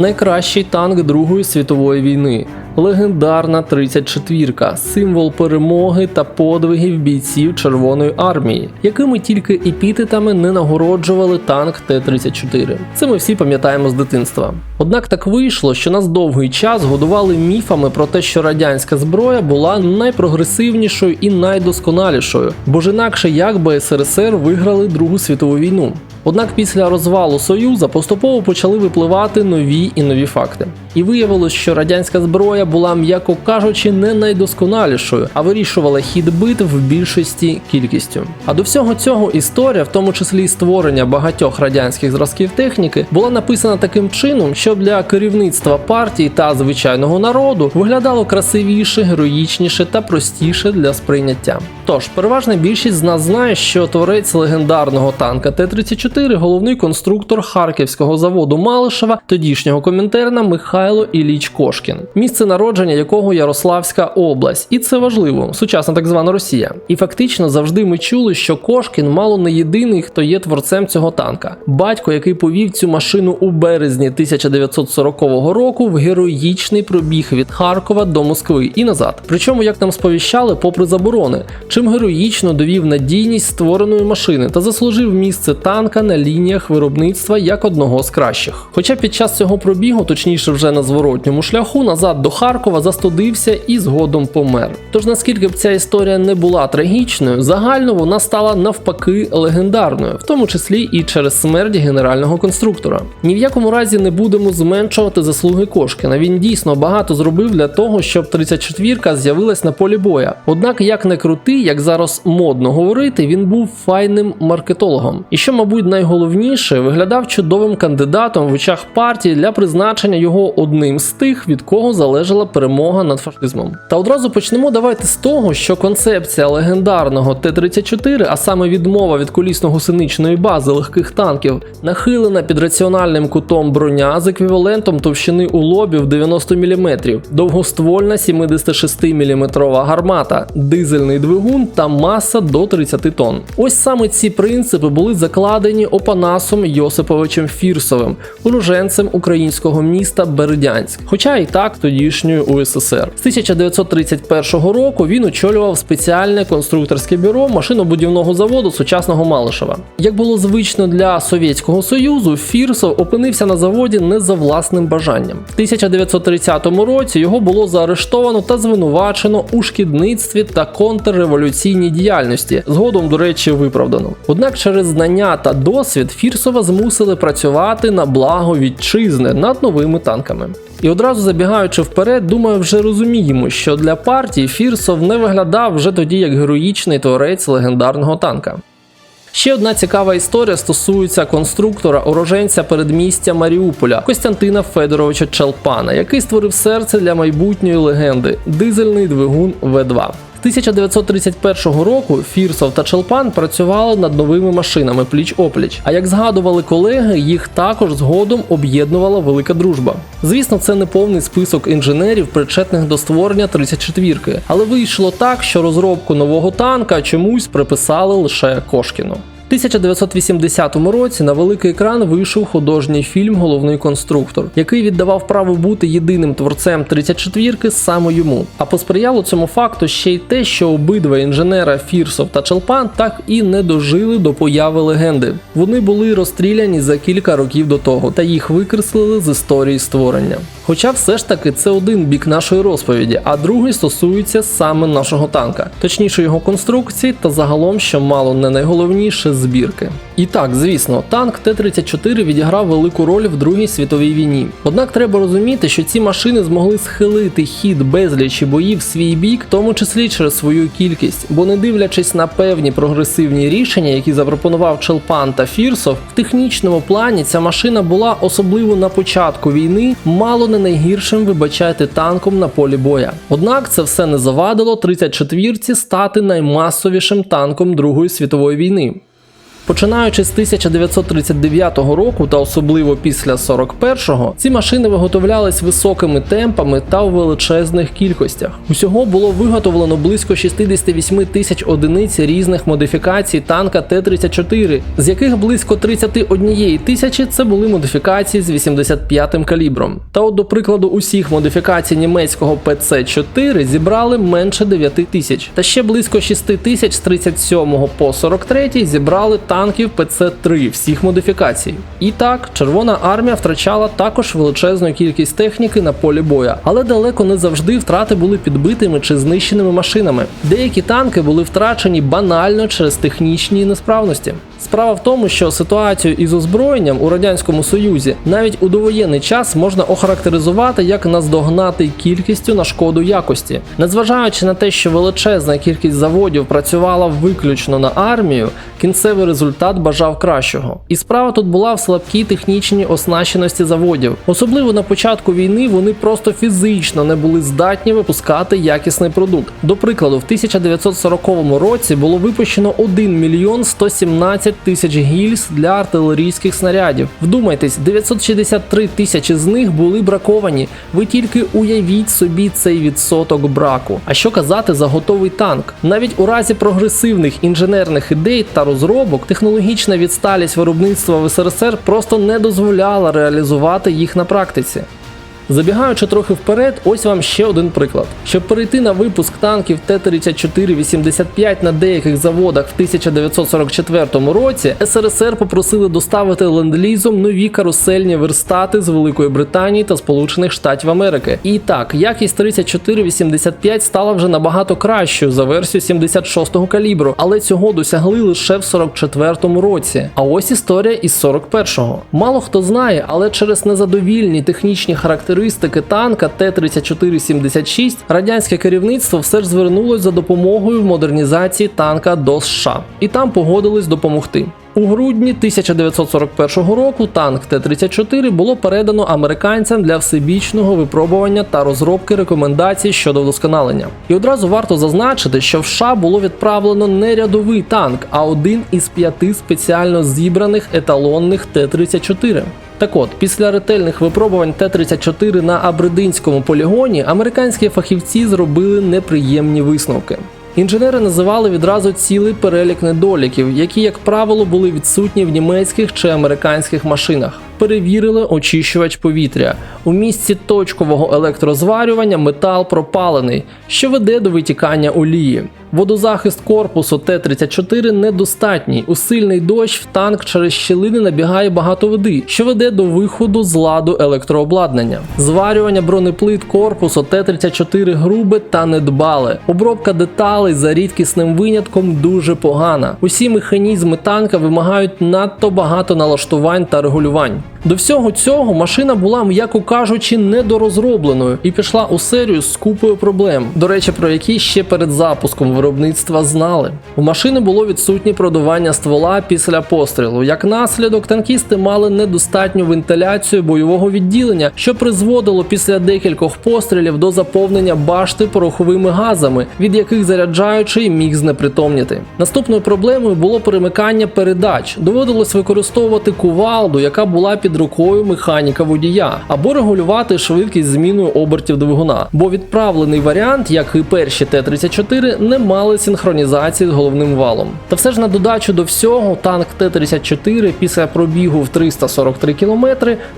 найкращий танк Другої світової війни, легендарна 34-ка, символ перемоги та подвигів бійців Червоної армії, якими тільки епітетами не нагороджували танк Т-34. Це ми всі пам'ятаємо з дитинства. Однак так вийшло, що нас довгий час годували міфами про те, що радянська зброя була найпрогресивнішою і найдосконалішою, бо ж інакше як би СРСР виграли Другу світову війну. Однак після розвалу Союза поступово почали випливати нові і нові факти. І виявилось, що радянська зброя була, м'яко кажучи, не найдосконалішою, а вирішувала хід битв в більшості кількістю. А до всього цього історія, в тому числі і створення багатьох радянських зразків техніки, була написана таким чином, щоб для керівництва партії та звичайного народу виглядало красивіше, героїчніше та простіше для сприйняття. Тож, переважна більшість з нас знає, що творець легендарного танка Т-34 головний конструктор харківського заводу Малишева, тодішнього комінтерна Михайло Іліч Кошкін, місце народження якого Ярославська область, і це важливо, сучасна так звана Росія. І фактично завжди ми чули, що Кошкін мало не єдиний, хто є творцем цього танка. Батько, який повів цю машину у березні 1940 року в героїчний пробіг від Харкова до Москви і назад. Причому, як нам сповіщали, попри заборони, чим героїчно довів надійність створеної машини та заслужив місце танка на лініях виробництва як одного з кращих. Хоча під час цього пробігу, точніше вже на зворотньому шляху, назад до Харкова застудився і згодом помер. Тож наскільки б ця історія не була трагічною, загально вона стала навпаки легендарною, в тому числі і через смерть генерального конструктора. Ні в якому разі не будемо зменшувати заслуги Кошкіна. Він дійсно багато зробив для того, щоб 34-ка з'явилась на полі боя. Однак, як не крутий, як зараз модно говорити, він був файним маркетологом. І що, мабуть, найголовніше, виглядав чудовим кандидатом в очах партії для призначення його одним з тих, від кого залежала перемога над фашизмом. Та одразу почнемо давайте з того, що концепція легендарного Т-34, а саме відмова від колісно-гусеничної бази легких танків, нахилена під раціональним кутом броня з еквівалентом товщини у лобі в 90 мм, довгоствольна 76 мм гармата, дизельний двигун та маса до 30 тонн. Ось саме ці принципи були закладені Опанасом Йосиповичем Фірсовим, уроженцем українського міста Бердянськ, хоча і так тодішньої УССР. З 1931 року він очолював спеціальне конструкторське бюро машинобудівного заводу сучасного Малишева. Як було звично для Совєтського Союзу, Фірсов опинився на заводі не за власним бажанням. В 1930 році його було заарештовано та звинувачено у шкідництві та контрреволюційній діяльності, згодом, до речі, виправдано. Однак через знання та досвід Фірсова змусили працювати на благо вітчизни над новими танками. І одразу забігаючи вперед, думаю, вже розуміємо, що для партії Фірсов не виглядав вже тоді як героїчний творець легендарного танка. Ще одна цікава історія стосується конструктора уроженця передмістя Маріуполя Костянтина Федоровича Чалпана, який створив серце для майбутньої легенди дизельний двигун В2. З 1931 року Фірсов та Челпан працювали над новими машинами пліч-опліч. А як згадували колеги, їх також згодом об'єднувала велика дружба. Звісно, це не повний список інженерів, причетних до створення 34-ки, але вийшло так, що розробку нового танка чомусь приписали лише Кошкіну. У 1980 році на великий екран вийшов художній фільм Головний конструктор, який віддавав право бути єдиним творцем 34-ки саме йому. А посприяло цьому факту ще й те, що обидва інженера Фірсов та Челпан так і не дожили до появи легенди. Вони були розстріляні за кілька років до того, та їх викреслили з історії створення. Хоча все ж таки це один бік нашої розповіді, а другий стосується саме нашого танка, точніше його конструкції та загалом, що мало не найголовніше збірки. І так, звісно, танк Т-34 відіграв велику роль в Другій світовій війні. Однак треба розуміти, що ці машини змогли схилити хід безлічі боїв в свій бік, в тому числі через свою кількість, бо не дивлячись на певні прогресивні рішення, які запропонував Челпан та Фірсов, в технічному плані ця машина була особливо на початку війни мало не найгіршим вибачайте танком на полі боя. Однак це все не завадило 34-ці стати наймасовішим танком Другої світової війни. Починаючи з 1939 року та особливо після 41-го, ці машини виготовлялись високими темпами та у величезних кількостях. Усього було виготовлено близько 68 тисяч одиниць різних модифікацій танка Т-34, з яких близько 31 тисячі це були модифікації з 85-м калібром. Та от, до прикладу, усіх модифікацій німецького ПЦ-4 зібрали менше 9 тисяч, та ще близько 6 тисяч з 37 по 43 зібрали танків ПЦ-3 всіх модифікацій. І так, Червона армія втрачала також величезну кількість техніки на полі боя, але далеко не завжди втрати були підбитими чи знищеними машинами. Деякі танки були втрачені банально через технічні несправності. Справа в тому, що ситуацію із озброєнням у радянському союзі навіть у довоєнний час можна охарактеризувати як наздогнати кількістю на шкоду якості, незважаючи на те, що величезна кількість заводів працювала виключно на армію, кінцевий результат бажав кращого. І справа тут була в слабкій технічній оснащеності заводів. Особливо на початку війни вони просто фізично не були здатні випускати якісний продукт. До прикладу, в 1940 році було випущено 1 мільйон 117 тисяч гільз для артилерійських снарядів. Вдумайтесь, 963 тисячі з них були браковані. Ви тільки уявіть собі цей відсоток браку. А що казати за готовий танк? Навіть у разі прогресивних інженерних ідей та розробок технологічна відсталість виробництва в СРСР просто не дозволяла реалізувати їх на практиці. Забігаючи трохи вперед, ось вам ще один приклад. Щоб перейти на випуск танків Т-34-85 на деяких заводах в 1944 році, СРСР попросили доставити ленд-лізом нові карусельні верстати з Великої Британії та Сполучених Штатів Америки. І так, якість 3485 стала вже набагато кращою за версію 76-го калібру, але цього досягли лише в 44-му році. А ось історія із 41-го. Мало хто знає, але через незадовільні технічні характеристики танка Т-3476 радянське керівництво все ж звернулось за допомогою в модернізації танка до США, і там погодились допомогти. У грудні 1941 року танк Т-34 було передано американцям для всебічного випробування та розробки рекомендацій щодо вдосконалення. І одразу варто зазначити, що в США було відправлено не рядовий танк, а один із п'яти спеціально зібраних еталонних Т-34. Так от, після ретельних випробувань Т-34 на Абрединському полігоні американські фахівці зробили неприємні висновки. Інженери називали відразу цілий перелік недоліків, які, як правило, були відсутні в німецьких чи американських машинах. Перевірили очищувач повітря. У місці точкового електрозварювання метал пропалений, що веде до витікання олії. Водозахист корпусу Т-34 недостатній. У сильний дощ в танк через щілини набігає багато води, що веде до виходу з ладу електрообладнання. Зварювання бронеплит корпусу Т-34 грубе та недбале. Обробка деталей за рідкісним винятком дуже погана. Усі механізми танка вимагають надто багато налаштувань та регулювань. До всього цього машина була, м'яко кажучи, недорозробленою і пішла у серію з купою проблем, до речі, про які ще перед запуском виробництва знали. У машини було відсутнє продування ствола після пострілу. Як наслідок, танкісти мали недостатню вентиляцію бойового відділення, що призводило після декількох пострілів до заповнення башти пороховими газами, від яких заряджаючий міг знепритомніти. Наступною проблемою було перемикання передач. Доводилось використовувати кувалду, яка була під рукою механіка водія, або регулювати швидкість зміною обертів двигуна. Бо відправлений варіант, як і перші Т-34, не мали синхронізації з головним валом. Та все ж на додачу до всього, танк Т-34 після пробігу в 343 км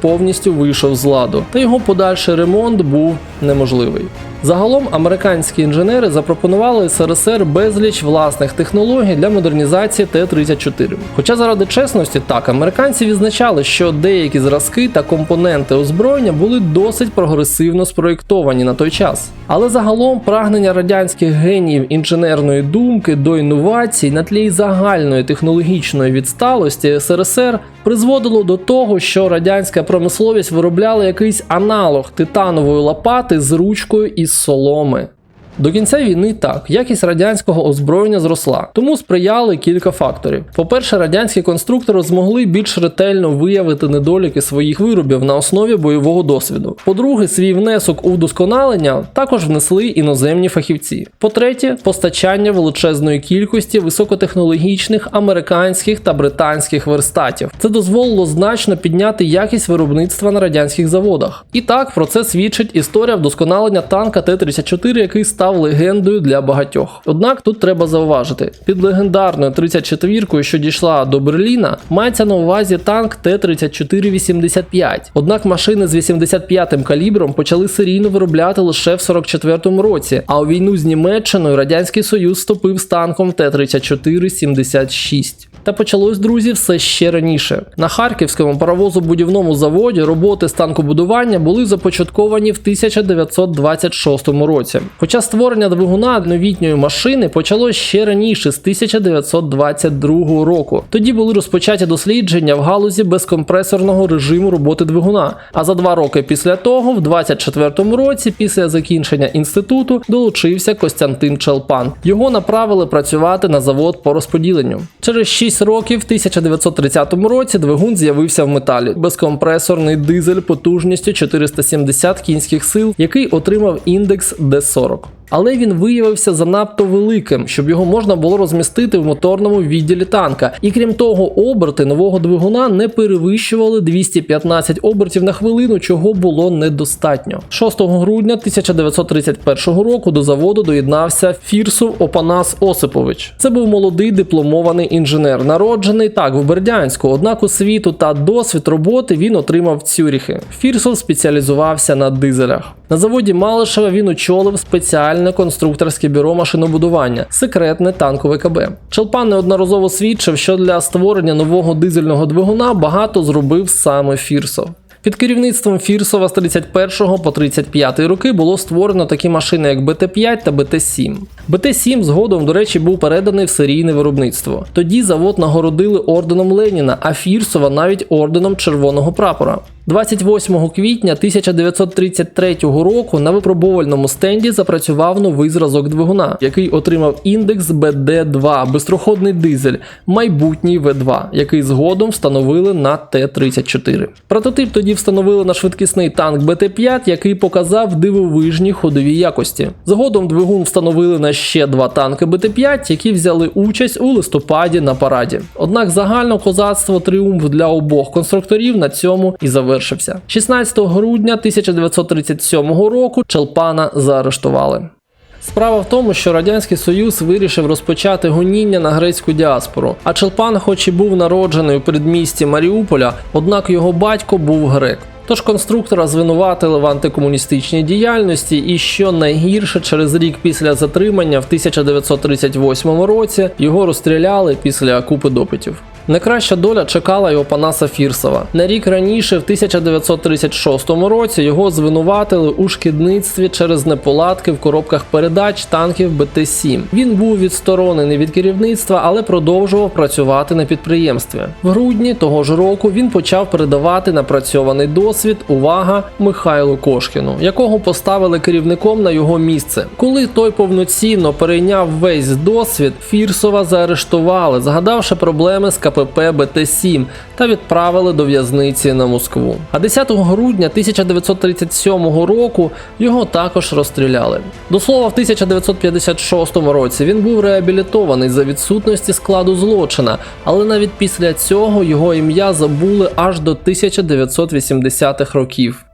повністю вийшов з ладу, та його подальший ремонт був неможливий. Загалом американські інженери запропонували СРСР безліч власних технологій для модернізації Т-34. Хоча заради чесності, так американці відзначали, що деякі зразки та компоненти озброєння були досить прогресивно спроєктовані на той час. Але загалом прагнення радянських геніїв інженерної думки до інновацій на тлі загальної технологічної відсталості СРСР призводило до того, що радянська промисловість виробляла якийсь аналог титанової лопати з ручкою соломи. До кінця війни так, якість радянського озброєння зросла, тому сприяли кілька факторів. По-перше, радянські конструктори змогли більш ретельно виявити недоліки своїх виробів на основі бойового досвіду. По-друге, свій внесок у вдосконалення також внесли іноземні фахівці. По-третє, постачання величезної кількості високотехнологічних американських та британських верстатів. Це дозволило значно підняти якість виробництва на радянських заводах. І так про це свідчить історія вдосконалення танка Т-34, який став легендою для багатьох. Однак тут треба зауважити, під легендарною 34-кою, що дійшла до Берліна, мається на увазі танк Т-34-85. Однак машини з 85-м калібром почали серійно виробляти лише в 44-му році, а у війну з Німеччиною Радянський Союз вступив з танком Т-34-76. Та почалось, друзі, все ще раніше. На харківському паровозобудівному заводі роботи з танкобудування були започатковані в 1926 році. Хоча створення двигуна новітньої машини почалось ще раніше, з 1922 року. Тоді були розпочаті дослідження в галузі безкомпресорного режиму роботи двигуна. А за два роки після того, в 24 році, після закінчення інституту, долучився Костянтин Челпан. Його направили працювати на завод по розподіленню. Через 6 років, в 1930 році, двигун з'явився в металі. Безкомпресорний дизель потужністю 470 кінських сил, який отримав індекс D40 але він виявився занадто великим, щоб його можна було розмістити в моторному відділі танка. І крім того, оберти нового двигуна не перевищували 215 обертів на хвилину, чого було недостатньо. 6 грудня 1931 року до заводу доєднався Фірсов Опанас Осипович. Це був молодий дипломований інженер, народжений так в Бердянську. Однак освіту та досвід роботи він отримав в Цюріхи. Фірсов спеціалізувався на дизелях. На заводі Малишева він очолив спеціальне конструкторське бюро машинобудування, секретне танкове КБ. Челпан неодноразово свідчив, що для створення нового дизельного двигуна багато зробив саме Фірсов. Під керівництвом Фірсова з 31 по 35 роки було створено такі машини, як БТ-5 та БТ-7. БТ-7 згодом, до речі, був переданий в серійне виробництво. Тоді завод нагородили орденом Леніна, а Фірсова навіть орденом Червоного прапора. 28 квітня 1933 року на випробувальному стенді запрацював новий зразок двигуна, який отримав індекс БД2, безстроходний дизель, майбутній В2, який згодом встановили на Т-34. Прототип тоді встановили на швидкісний танк БТ-5, який показав дивовижні ходові якості. Згодом двигун встановили на ще два танки БТ-5, які взяли участь у листопаді на параді. Однак загально козацтво тріумф для обох конструкторів на цьому і завершився. 16 грудня 1937 року Челпана заарештували. Справа в тому, що Радянський Союз вирішив розпочати гоніння на грецьку діаспору. А Челпан, хоч і був народжений у передмісті Маріуполя, однак його батько був грек. Тож конструктора звинуватили в антикомуністичній діяльності, і що найгірше, через рік після затримання в 1938 році його розстріляли після купи допитів. Найкраща доля чекала й Опанаса Фірсова. На рік раніше, в 1936 році, його звинуватили у шкідництві через неполадки в коробках передач танків БТ-7. Він був відсторонений від керівництва, але продовжував працювати на підприємстві. В грудні того ж року він почав передавати напрацьований досвід. Увага Михайлу Кошкіну, якого поставили керівником на його місце. Коли той повноцінно перейняв весь досвід, Фірсова заарештували, згадавши проблеми з КПП БТ-7 та відправили до в'язниці на Москву. А 10 грудня 1937 року його також розстріляли. До слова, в 1956 році він був реабілітований за відсутності складу злочина, але навіть після цього його ім'я забули аж до 1980-х років.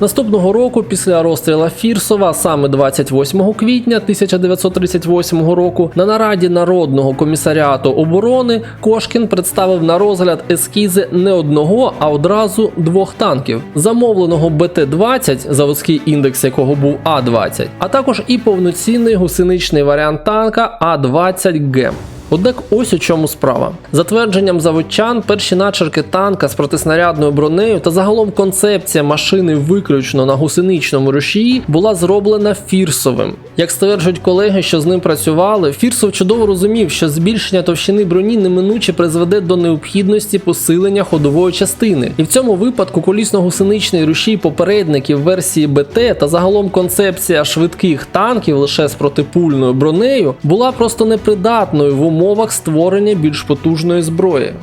Наступного року, після розстріла Фірсова, саме 28 квітня 1938 року, на нараді Народного комісаріату оборони Кошкін представив на розгляд ескізи не одного, а одразу двох танків, замовленого БТ-20, заводський індекс якого був А-20, а також і повноцінний гусеничний варіант танка А-20 ГЕМ. Однак ось у чому справа. За твердженням заводчан, перші начерки танка з протиснарядною бронею та загалом концепція машини виключно на гусеничному рушії була зроблена Фірсовим. Як стверджують колеги, що з ним працювали, Фірсов чудово розумів, що збільшення товщини броні неминуче призведе до необхідності посилення ходової частини, і в цьому випадку колісно-гусеничний рушій попередників версії БТ та загалом концепція швидких танків лише з протипульною бронею була просто непридатною в умовах створення більш потужної зброї.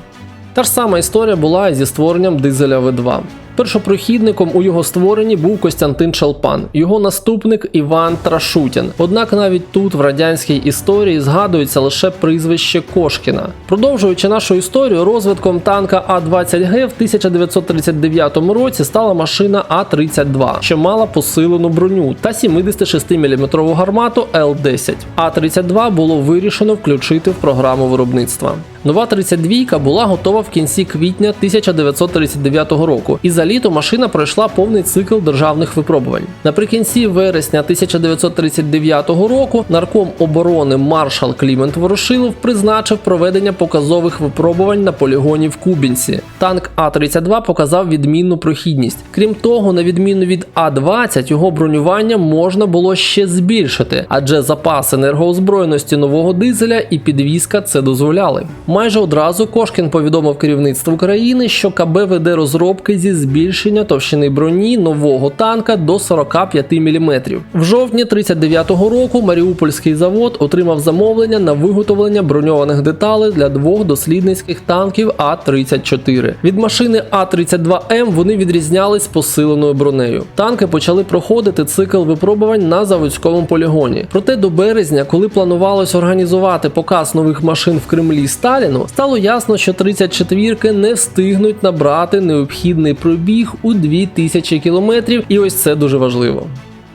Та ж сама історія була і зі створенням дизеля В2. Першопрохідником у його створенні був Костянтин Шалпан, його наступник Іван Трашутін. Однак навіть тут, в радянській історії, згадується лише прізвище Кошкіна. Продовжуючи нашу історію, розвитком танка А-20Г в 1939 році стала машина А-32, що мала посилену броню та 76-мм гармату Л-10. А-32 було вирішено включити в програму виробництва. Нова 32 була готова в кінці квітня 1939 року, і за літо машина пройшла повний цикл державних випробувань. Наприкінці вересня 1939 року нарком оборони маршал Клімент Ворошилов призначив проведення показових випробувань на полігоні в Кубінці. Танк А-32 показав відмінну прохідність. Крім того, на відміну від А-20, його бронювання можна було ще збільшити, адже запас енергоозброєності нового дизеля і підвізка це дозволяли. Майже одразу Кошкін повідомив керівництву країни, що КБ веде розробки зі збільшення товщини броні нового танка до 45 мм. В жовтні 39-го року Маріупольський завод отримав замовлення на виготовлення броньованих деталей для двох дослідницьких танків А-34. Від машини А-32М вони відрізнялись посиленою бронею. Танки почали проходити цикл випробувань на заводському полігоні. Проте до березня, коли планувалось організувати показ нових машин в Кремлі Сталіну, стало ясно, що 34-ки не встигнуть набрати необхідний пробіг у 2000 кілометрів, і ось це дуже важливо.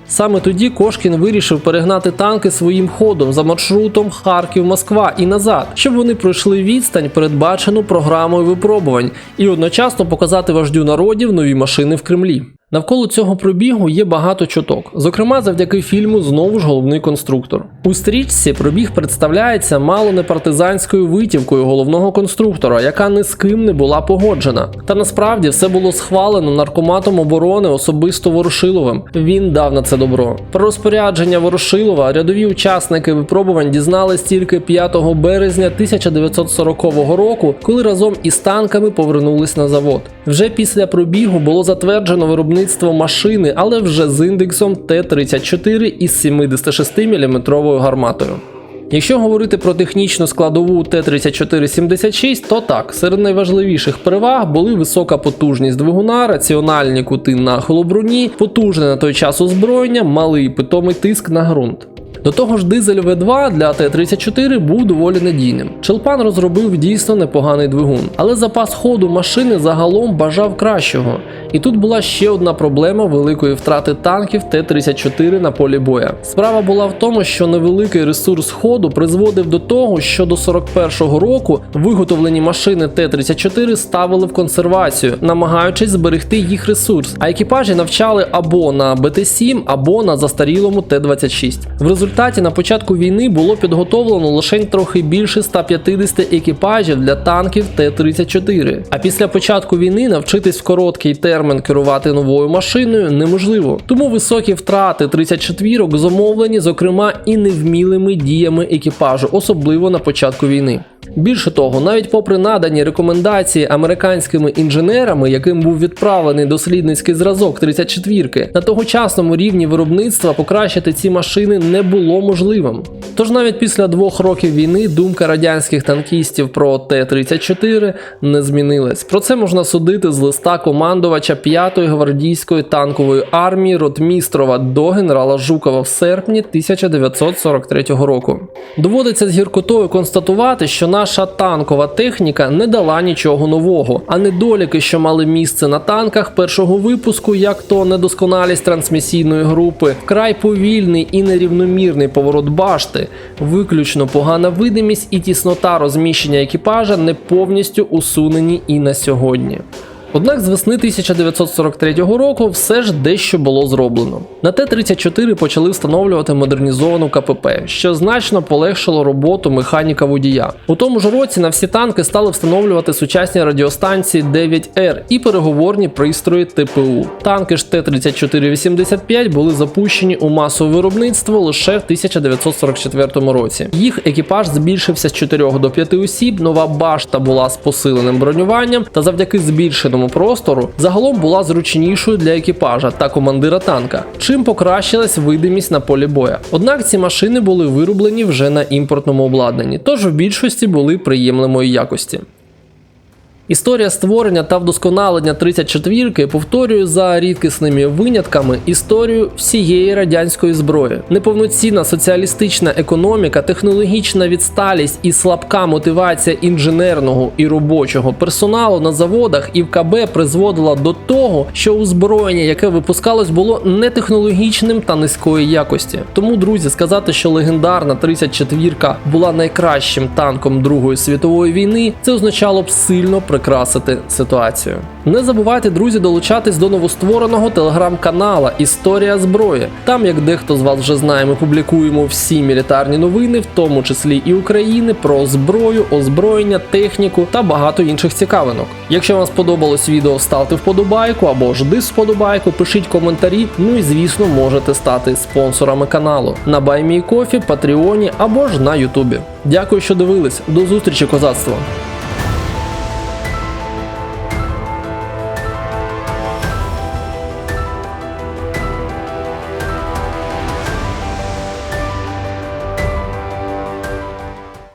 Саме тоді Кошкін вирішив перегнати танки своїм ходом за маршрутом Харків-Москва і назад, щоб вони пройшли відстань, передбачену програмою випробувань, і одночасно показати вождю народів нові машини в Кремлі. Навколо цього пробігу є багато чуток, зокрема завдяки фільму знову ж головний конструктор. У стрічці пробіг представляється мало не партизанською витівкою головного конструктора, яка ні з ким не була погоджена. Та насправді все було схвалено наркоматом оборони особисто Ворошиловим. Він дав на це добро. Про розпорядження Ворошилова рядові учасники випробувань дізнались тільки 5 березня 1940 року, коли разом із танками повернулись на завод. Вже після пробігу було затверджено виробництво машини, але вже з індексом Т-34 із 76 мм гарматою. Якщо говорити про технічну складову Т-3476, то так, серед найважливіших переваг були висока потужність двигуна, раціональні кути нахилу броні, потужне на той час озброєння, малий питомий тиск на ґрунт. До того ж, дизель V2 для Т-34 був доволі надійним. Челпан розробив дійсно непоганий двигун, але запас ходу машини загалом бажав кращого. І тут була ще одна проблема великої втрати танків Т-34 на полі боя. Справа була в тому, що невеликий ресурс ходу призводив до того, що до 41-го року виготовлені машини Т-34 ставили в консервацію, намагаючись зберегти їх ресурс, а екіпажі навчали або на БТ-7, або на застарілому Т-26. В результаті на початку війни було підготовлено лише трохи більше 150 екіпажів для танків Т-34. А після початку війни навчитись в короткий термін керувати новою машиною неможливо. Тому високі втрати 34-ок зумовлені, зокрема, і невмілими діями екіпажу, особливо на початку війни. Більше того, навіть попри надані рекомендації американськими інженерами, яким був відправлений дослідницький зразок 34-ки, на тогочасному рівні виробництва покращити ці машини не було можливим. Тож навіть після двох років війни думка радянських танкістів про Т-34 не змінилась. Про це можна судити з листа командувача 5-ї гвардійської танкової армії Ротмістрова до генерала Жукова в серпні 1943 року. Доводиться з гіркотою констатувати, що наша танкова техніка не дала нічого нового, а недоліки, що мали місце на танках першого випуску, як то недосконалість трансмісійної групи, край повільний і нерівномірний поворот башти, виключно погана видимість і тіснота розміщення екіпажа не повністю усунені і на сьогодні. Однак з весни 1943 року все ж дещо було зроблено. На Т-34 почали встановлювати модернізовану КПП, що значно полегшило роботу механіка водія. У тому ж році на всі танки стали встановлювати сучасні радіостанції 9Р і переговорні пристрої ТПУ. Танки ж Т-34-85 були запущені у масове виробництво лише в 1944 році. Їх екіпаж збільшився з 4 до 5 осіб. Нова башта була з посиленим бронюванням, та завдяки збільшеному простору загалом була зручнішою для екіпажа та командира танка, чим покращилась видимість на полі боя. Однак ці машини були вироблені вже на імпортному обладнанні, тож в більшості були приємлемої якості. Історія створення та вдосконалення 34-ки повторює за рідкісними винятками історію всієї радянської зброї. Неповноцінна соціалістична економіка, технологічна відсталість і слабка мотивація інженерного і робочого персоналу на заводах і в КБ призводила до того, що озброєння, яке випускалось, було нетехнологічним та низької якості. Тому, друзі, сказати, що легендарна 34-ка була найкращим танком Другої світової війни, це означало б сильно прикрасити ситуацію. Не забувайте, друзі, долучатись до новоствореного телеграм-канала Історія зброї. Там, як дехто з вас вже знає, ми публікуємо всі мілітарні новини, в тому числі і України, про зброю, озброєння, техніку та багато інших цікавинок. Якщо вам сподобалось відео, ставте вподобайку або ж дизподобайку, пишіть коментарі. Ну і звісно, можете стати спонсорами каналу на BuyMeCoffee, Патреоні або ж на Ютубі. Дякую, що дивились. До зустрічі, козацтво!